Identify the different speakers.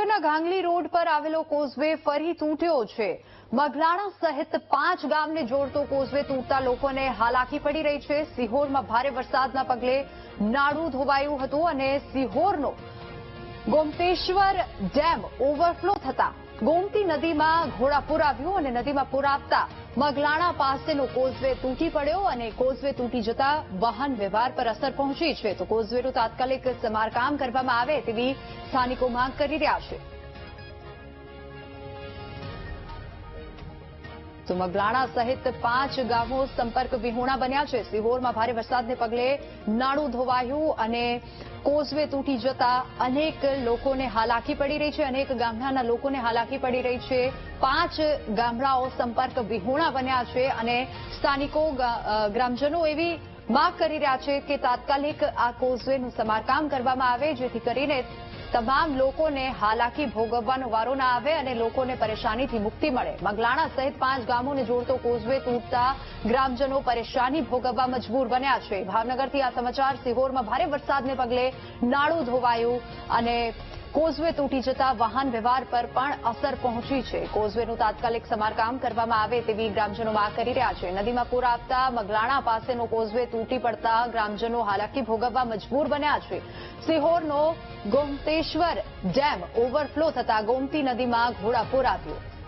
Speaker 1: ભાવનગરના ગાંગલી રોડ પર આવેલો કોઝવે ફરી તૂટ્યો છે. મગલાણા સહિત પાંચ ગામને જોડતો કોઝવે તૂટતા લોકોને હાલાકી પડી રહી છે. સિહોરમાં ભારે વરસાદના પગલે નાડું ધોવાયું હતું અને સિહોરનો ગોમતેશ્વર ડેમ ઓવરફ્લો થતા ગોમતી નદીમાં ઘોડાપુર આવ્યું અને નદીમાં પૂર આવતા મગલાણા પાસેનો કોઝવે તૂટી પડ્યો અને કોઝવે તૂટી જતા વાહન વ્યવહાર પર અસર પહોંચી છે. તો કોઝવેનું તાત્કાલિક સમારકામ કરવામાં આવે તેવી સ્થાનિકો માંગ કરી રહ્યા છે. તો મગરાણા સહિત પાંચ ગામો સંપર્ક વિહોણા બન્યા છે. સિહોરમાં ભારે વરસાદને પગલે નાળું ધોવાયું અને કોઝવે તૂટી જતા અનેક લોકોને હાલાકી પડી રહી છે. અનેક ગામડાના લોકોને હાલાકી પડી રહી છે. પાંચ ગામડાઓ સંપર્ક વિહોણા બન્યા છે અને સ્થાનિકો ગ્રામજનો એવી માંગ કરી રહ્યા છે કે તાત્કાલિક આ કોઝવેનું સમારકામ કરવામાં આવે, જેથી કરીને તમામ લોકોને હાલાકી ભોગવવાનો વારો ના આવે અને લોકોને પરેશાનીથી મુક્તિ મળે. મગલાણા સહિત પાંચ ગામોને જોડતો કોઝવે તૂટતા ગ્રામજનો પરેશાની ભોગવવા મજબૂર બન્યા છે. ભાવનગરથી આ સમાચાર સિહોરમાં ભારે વરસાદને પગલે નાળું ધોવાયું અને કોઝવે તૂટી જતા વાહન વ્યવહાર પર પણ અસર પહોંચી છે. કોઝવેનું તાત્કાલિક સમારકામ કરવામાં આવે તેવી ગ્રામજનો માંગ કરી રહ્યા છે. નદીમાં પૂર આવતા મગલાણા પાસેનો કોઝવે તૂટી પડતા ગ્રામજનો હાલાકી ભોગવવા મજબૂર બન્યા છે. સિહોરનો ગોમતેશ્વર ડેમ ઓવરફ્લો થતા ગોમતી નદીમાં ઘોડાપૂર આવ્યું.